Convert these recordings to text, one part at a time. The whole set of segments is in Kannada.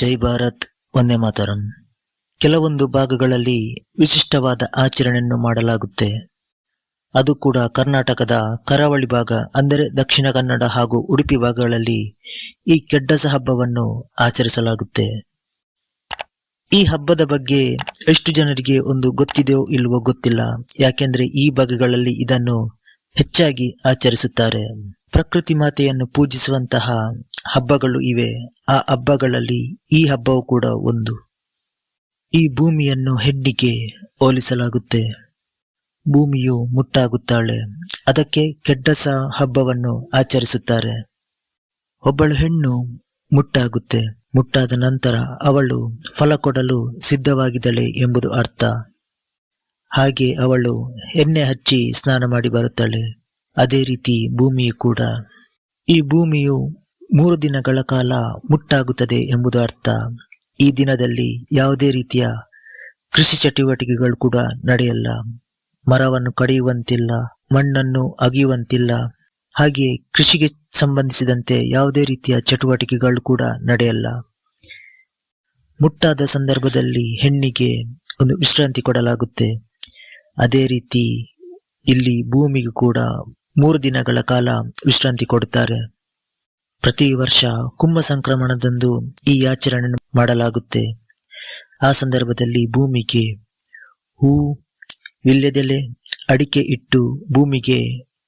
ಜೈ ಭಾರತ್, ಒಂದೇ ಮಾತರಂ. ಕೆಲವೊಂದು ಭಾಗಗಳಲ್ಲಿ ವಿಶಿಷ್ಟವಾದ ಆಚರಣೆಯನ್ನು ಮಾಡಲಾಗುತ್ತೆ. ಅದು ಕೂಡ ಕರ್ನಾಟಕದ ಕರಾವಳಿ ಭಾಗ, ಅಂದರೆ ದಕ್ಷಿಣ ಕನ್ನಡ ಹಾಗೂ ಉಡುಪಿ ಭಾಗಗಳಲ್ಲಿ ಈ ಕೆಡ್ಡಸ ಹಬ್ಬವನ್ನು ಆಚರಿಸಲಾಗುತ್ತೆ. ಈ ಹಬ್ಬದ ಬಗ್ಗೆ ಎಷ್ಟು ಜನರಿಗೆ ಒಂದು ಗೊತ್ತಿದೆಯೋ ಇಲ್ವೋ ಗೊತ್ತಿಲ್ಲ. ಯಾಕೆಂದ್ರೆ ಈ ಭಾಗಗಳಲ್ಲಿ ಇದನ್ನು ಹೆಚ್ಚಾಗಿ ಆಚರಿಸುತ್ತಾರೆ. ಪ್ರಕೃತಿ ಮಾತೆಯನ್ನು ಪೂಜಿಸುವಂತಹ ಹಬ್ಬಗಳು ಇವೆ. ಆ ಹಬ್ಬಗಳಲ್ಲಿ ಈ ಹಬ್ಬವು ಕೂಡ ಒಂದು. ಈ ಭೂಮಿಯನ್ನು ಹೆಣ್ಣಿಗೆ ಹೋಲಿಸಲಾಗುತ್ತೆ. ಭೂಮಿಯು ಮುಟ್ಟಾಗುತ್ತಾಳೆ. ಅದಕ್ಕೆ ಕೆಡ್ಡಸ ಹಬ್ಬವನ್ನು ಆಚರಿಸುತ್ತಾರೆ. ಒಬ್ಬಳು ಹೆಣ್ಣು ಮುಟ್ಟಾಗುತ್ತೆ. ಮುಟ್ಟಾದ ನಂತರ ಅವಳು ಫಲ ಕೊಡಲು ಸಿದ್ಧವಾಗಿದ್ದಳೆ ಎಂಬುದು ಅರ್ಥ. ಹಾಗೆ ಅವಳು ಎಣ್ಣೆ ಹಚ್ಚಿ ಸ್ನಾನ ಮಾಡಿ ಬರುತ್ತಾಳೆ. ಅದೇ ರೀತಿ ಭೂಮಿಯು ಕೂಡ. ಈ ಭೂಮಿಯು ಮೂರು ದಿನಗಳ ಕಾಲ ಮುಟ್ಟಾಗುತ್ತದೆ ಎಂಬುದು ಅರ್ಥ. ಈ ದಿನದಲ್ಲಿ ಯಾವುದೇ ರೀತಿಯ ಕೃಷಿ ಚಟುವಟಿಕೆಗಳು ಕೂಡ ನಡೆಯಲ್ಲ. ಮರವನ್ನು ಕಡಿಯುವಂತಿಲ್ಲ, ಮಣ್ಣನ್ನು ಅಗಿಯುವಂತಿಲ್ಲ. ಹಾಗೆಯೇ ಕೃಷಿಗೆ ಸಂಬಂಧಿಸಿದಂತೆ ಯಾವುದೇ ರೀತಿಯ ಚಟುವಟಿಕೆಗಳು ಕೂಡ ನಡೆಯಲ್ಲ. ಮುಟ್ಟಾದ ಸಂದರ್ಭದಲ್ಲಿ ಹೆಣ್ಣಿಗೆ ಒಂದು ವಿಶ್ರಾಂತಿ ಕೊಡಲಾಗುತ್ತೆ. ಅದೇ ರೀತಿ ಇಲ್ಲಿ ಭೂಮಿಗೂ ಕೂಡ ಮೂರು ದಿನಗಳ ಕಾಲ ವಿಶ್ರಾಂತಿ ಕೊಡುತ್ತಾರೆ. ಪ್ರತಿ ವರ್ಷ ಕುಂಭ ಸಂಕ್ರಮಣದಂದು ಈ ಆಚರಣೆ ಮಾಡಲಾಗುತ್ತೆ. ಆ ಸಂದರ್ಭದಲ್ಲಿ ಭೂಮಿಗೆ ಹೂ ವಿಲ್ಯದೆಲೆ ಅಡಿಕೆ ಇಟ್ಟು ಭೂಮಿಗೆ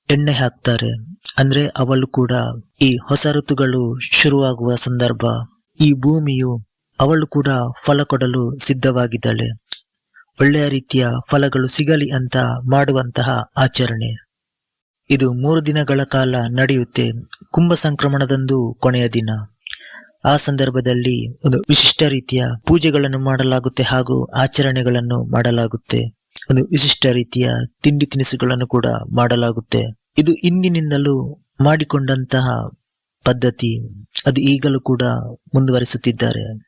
ಎಣ್ಣೆ ಹಾಕ್ತಾರೆ. ಅಂದ್ರೆ ಅವಳು ಕೂಡ ಈ ಹೊಸ ಋತುಗಳು ಶುರುವಾಗುವ ಸಂದರ್ಭ. ಈ ಭೂಮಿಯು ಅವಳು ಕೂಡ ಫಲ ಕೊಡಲು ಸಿದ್ಧವಾಗಿದ್ದಾಳೆ. ಒಳ್ಳೆಯ ರೀತಿಯ ಫಲಗಳು ಸಿಗಲಿ ಅಂತ ಮಾಡುವಂತಹ ಆಚರಣೆ. ಇದು ಮೂರು ದಿನಗಳ ಕಾಲ ನಡೆಯುತ್ತೆ. ಕುಂಭ ಸಂಕ್ರಮಣದಂದು ಕೊನೆಯ ದಿನ. ಆ ಸಂದರ್ಭದಲ್ಲಿ ಒಂದು ವಿಶಿಷ್ಟ ರೀತಿಯ ಪೂಜೆಗಳನ್ನು ಮಾಡಲಾಗುತ್ತೆ ಹಾಗೂ ಆಚರಣೆಗಳನ್ನು ಮಾಡಲಾಗುತ್ತೆ. ಒಂದು ವಿಶಿಷ್ಟ ರೀತಿಯ ತಿಂಡಿ ತಿನಿಸುಗಳನ್ನು ಕೂಡ ಮಾಡಲಾಗುತ್ತೆ. ಇದು ಇಂದಿನಿಂದಲೂ ಮಾಡಿಕೊಂಡಂತಹ ಪದ್ಧತಿ. ಅದು ಈಗಲೂ ಕೂಡ ಮುಂದುವರಿಸುತ್ತಿದ್ದಾರೆ.